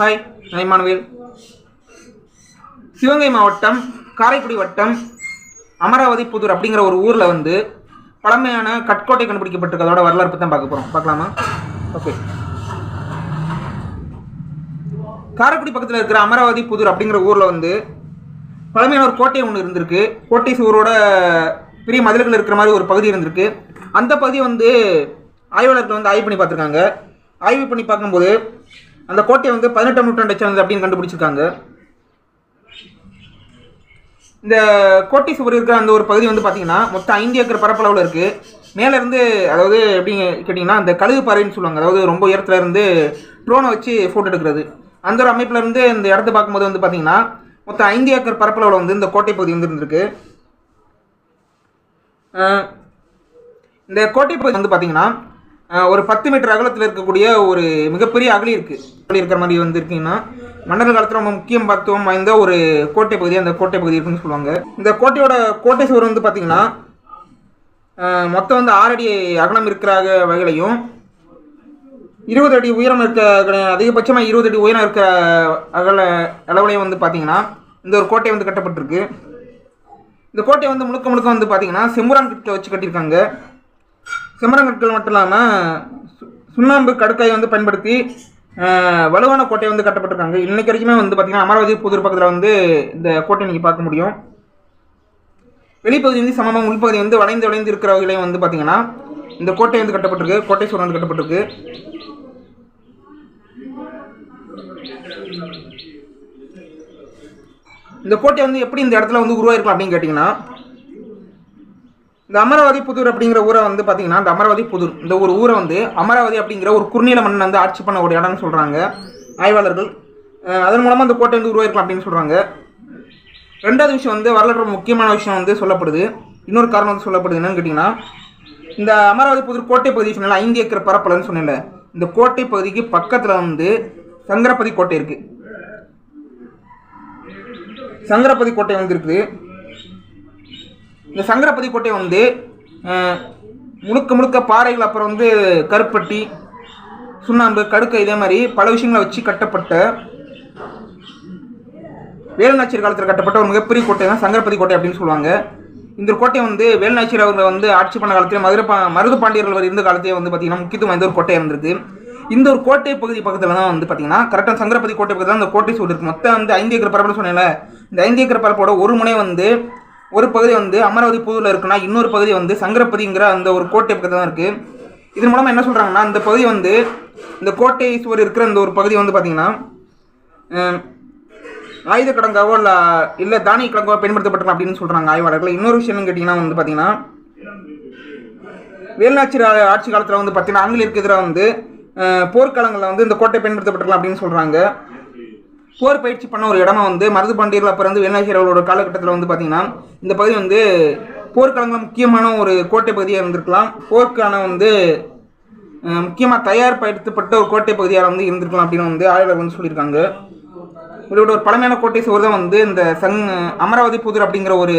Hi நான் சிவகங்கை மாவட்டம் காரைக்குடி வட்டம் அமராவதி புதூர் அப்படிங்கிற ஒரு ஊரில் வந்து பழமையான கட்கோட்டை கண்டுபிடிக்கப்பட்டிருக்கதோட வரலாறு பற்றி தான் பார்க்க போகிறோம் பார்க்கலாமா? ஓகே காரைக்குடி பக்கத்தில் இருக்கிற அமராவதி புதூர் அப்படிங்கிற ஊரில் வந்து பழமையான ஒரு கோட்டை ஒன்று இருந்திருக்கு. கோட்டை சுவரோட பெரிய மதில்கள் இருக்கிற மாதிரி ஒரு பகுதி இருந்திருக்கு. அந்த பகுதி வந்து ஆய்வாளர்கள் வந்து ஆய்வு பண்ணி பார்த்துருக்காங்க. ஆய்வு பண்ணி பார்க்கும்போது அந்த கோட்டை வந்து பதினெட்டாம் நூற்றாண்டை சேர்ந்தது அப்படின்னு கண்டுபிடிச்சிருக்காங்க. இந்த கோட்டை சுவர் இருக்கிற அந்த ஒரு பகுதி வந்து பார்த்தீங்கன்னா மொத்தம் ஐந்து ஏக்கர் பரப்பளவில் இருக்குது மேலேருந்து அதாவது எப்படி கேட்டிங்கன்னா அந்த கழுகு பாறைன்னு சொல்லுவாங்க. அதாவது ரொம்ப உயரத்தில் இருந்து ட்ரோனை வச்சு ஃபோட்டோ எடுக்கிறது. அந்த ஒரு அமைப்புல இருந்து இந்த இடத்த பார்க்கும்போது வந்து பார்த்தீங்கன்னா மொத்தம் ஐந்து ஏக்கர் பரப்பளவில் வந்து இந்த கோட்டை பகுதி வந்து இருந்திருக்கு. இந்த கோட்டை பகுதி வந்து பார்த்தீங்கன்னா ஒரு பத்து மீட்டர் அகலத்தில் இருக்கக்கூடிய ஒரு மிகப்பெரிய அகலி இருக்குது அகலி இருக்கிற மாதிரி வந்திருக்கீங்கன்னா மன்னர் காலத்தில் ரொம்ப முக்கியம் பார்த்துவம் வாய்ந்த ஒரு கோட்டை பகுதி அந்த கோட்டை பகுதி இருக்குன்னு சொல்லுவாங்க. இந்த கோட்டையோட கோட்டை சுவர் வந்து பார்த்தீங்கன்னா மொத்தம் வந்து ஆறு அடி அகலம் இருக்கிற வகையிலையும் இருபது அடி உயரம் இருக்க அதிகபட்சமாக இருபது அடி உயரம் இருக்கிற அகல அளவுலையும் வந்து பார்த்தீங்கன்னா இந்த ஒரு கோட்டை வந்து கட்டப்பட்டிருக்கு. இந்த கோட்டை வந்து முழுக்க முழுக்க வந்து பார்த்தீங்கன்னா செம்புரான் கிட்ட வச்சு கட்டியிருக்காங்க. செம்புரான் கற்கள் மட்டும் இல்லாமல் சுண்ணாம்பு கடுக்காயை வந்து பயன்படுத்தி வலுவான கோட்டை வந்து கட்டப்பட்டிருக்காங்க. இன்னைக்கு வரைக்குமே வந்து பார்த்திங்கன்னா அமராவதி புதூர் பக்கத்தில் வந்து இந்த கோட்டை நீங்கள் பார்க்க முடியும். வெளிப்பகுதி வந்து சமமாக உள்பகுதி வந்து வளைந்து வளைந்து இருக்கிற வகையிலையும் வந்து பார்த்தீங்கன்னா இந்த கோட்டை வந்து கட்டப்பட்டிருக்கு. கோட்டை சுவர் வந்து கட்டப்பட்டிருக்கு. இந்த கோட்டை வந்து எப்படி இந்த இடத்துல வந்து உருவாயிருக்கலாம் அப்படின்னு கேட்டிங்கன்னா இந்த அமராவதி புதூர் அப்படிங்கிற ஊரை வந்து பார்த்தீங்கன்னா இந்த அமராவதி புதூர் இந்த ஒரு ஊரை வந்து அமராவதி அப்படிங்கிற ஒரு குறுநில மன்னன் வந்து ஆட்சி பண்ண ஒரு இடம்னு சொல்கிறாங்க ஆய்வாளர்கள் அதன் மூலமாக அந்த கோட்டை வந்து உருவாயிருக்கலாம் அப்படின்னு சொல்கிறாங்க ரெண்டாவது விஷயம் வந்து வரலாற்று முக்கியமான விஷயம் வந்து சொல்லப்படுது. இன்னொரு காரணம் வந்து சொல்லப்படுது என்னன்னு கேட்டிங்கன்னா இந்த அமராவதி புதூர் கோட்டை பகுதி சொன்னால ஐந்து ஏக்கர் பரப்பலன்னு சொன்னேன்ல. இந்த கோட்டை பகுதிக்கு பக்கத்தில் வந்து சங்கரபதி கோட்டை இருக்குது சங்கரபதி கோட்டை வந்து இருக்குது. இந்த சங்கரபதி கோட்டை வந்து முழுக்க முழுக்க பாறைகள் அப்புறம் வந்து கருப்பட்டி சுண்ணாம்பு கடுக்கை இதே மாதிரி பல விஷயங்களை வச்சு கட்டப்பட்ட வேலுநாச்சியர் காலத்தில் கட்டப்பட்ட ஒரு மிகப்பெரிய கோட்டை தான் சங்கரபதி கோட்டை அப்படின்னு சொல்லுவாங்க. இந்த ஒரு கோட்டை வந்து வேலுநாச்சியர் அவர்கள் வந்து ஆட்சி பண்ண காலத்தில் மதுரை பா மருது பாண்டியர்கள் இருந்த காலத்தையே வந்து பார்த்தீங்கன்னா முக்கியத்துவம் வாய்ந்த ஒரு கோட்டை இருந்திருக்கு. இந்த ஒரு கோட்டை பகுதி பக்கத்தில் தான் வந்து பார்த்தீங்கன்னா கரெக்டாக சங்கரபதி கோட்டை பக்கத்தில் தான் இந்த கோட்டை சூடு இருக்குது மொத்தம் வந்து ஐந்து ஏக்கர் பரப்பளவு சொன்னேன்ல இந்த ஐந்து ஏக்கர் பரப்போட ஒரு முனை வந்து ஒரு பகுதி வந்து அமராவதி புதூரில் இருக்குன்னா இன்னொரு பகுதி வந்து சங்கரபதிங்கிற அந்த ஒரு கோட்டை பக்கத்தில் தான் இருக்குது இதன் மூலமாக என்ன சொல்கிறாங்கன்னா இந்த பகுதி வந்து இந்த கோட்டை சுவர் இருக்கிற அந்த ஒரு பகுதி வந்து பார்த்தீங்கன்னா ஆயுத கிடங்காவோ இல்லை இல்லை தானிய கிடங்காவோ பயன்படுத்தப்பட்டிருக்கலாம் அப்படின்னு சொல்கிறாங்க ஆய்வாளர்கள். இன்னொரு விஷயம் கேட்டிங்கன்னா வந்து பார்த்தீங்கன்னா வேலுநாச்சியர் ஆட்சி காலத்தில் வந்து பார்த்தீங்கன்னா ஆங்கிலேயருக்கு எதிராக வந்து போர்க்காலங்களில் வந்து இந்த கோட்டை பயன்படுத்தப்பட்டிருக்கலாம் அப்படின்னு சொல்கிறாங்க போர் பயிற்சி பண்ண ஒரு இடமா வந்து மருது பாண்டியர்கள் அப்புறம் வந்து விநாயகர் அவர்களோட காலகட்டத்தில் வந்து பார்த்தீங்கன்னா இந்த பகுதி வந்து போர்க்காலங்களில் முக்கியமான ஒரு கோட்டை பகுதியாக இருந்திருக்கலாம். போர்க்கான வந்து முக்கியமாக தயார்படுத்தப்பட்ட ஒரு கோட்டை பகுதியாக வந்து இருந்திருக்கலாம் அப்படின்னு வந்து ஆய்வாளர் வந்து சொல்லியிருக்காங்க. இதோட ஒரு பழமையான கோட்டை சுவர் தான் வந்து இந்த சங் அமராவதி புதூர் அப்படிங்கிற ஒரு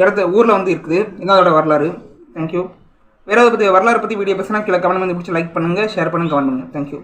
இடத்த ஊரில் வந்து இருக்குது. இதான் அதோட வரலாறு. தேங்க்யூ வேற ஏதாவது பற்றி வரலாறு பற்றி வீடியோ பேசினா கீழே கமெண்ட் வந்து பிடிச்சி லைக் பண்ணுங்கள் ஷேர் பண்ணுங்கள் கமெண்ட் பண்ணுங்கள் தேங்க்யூ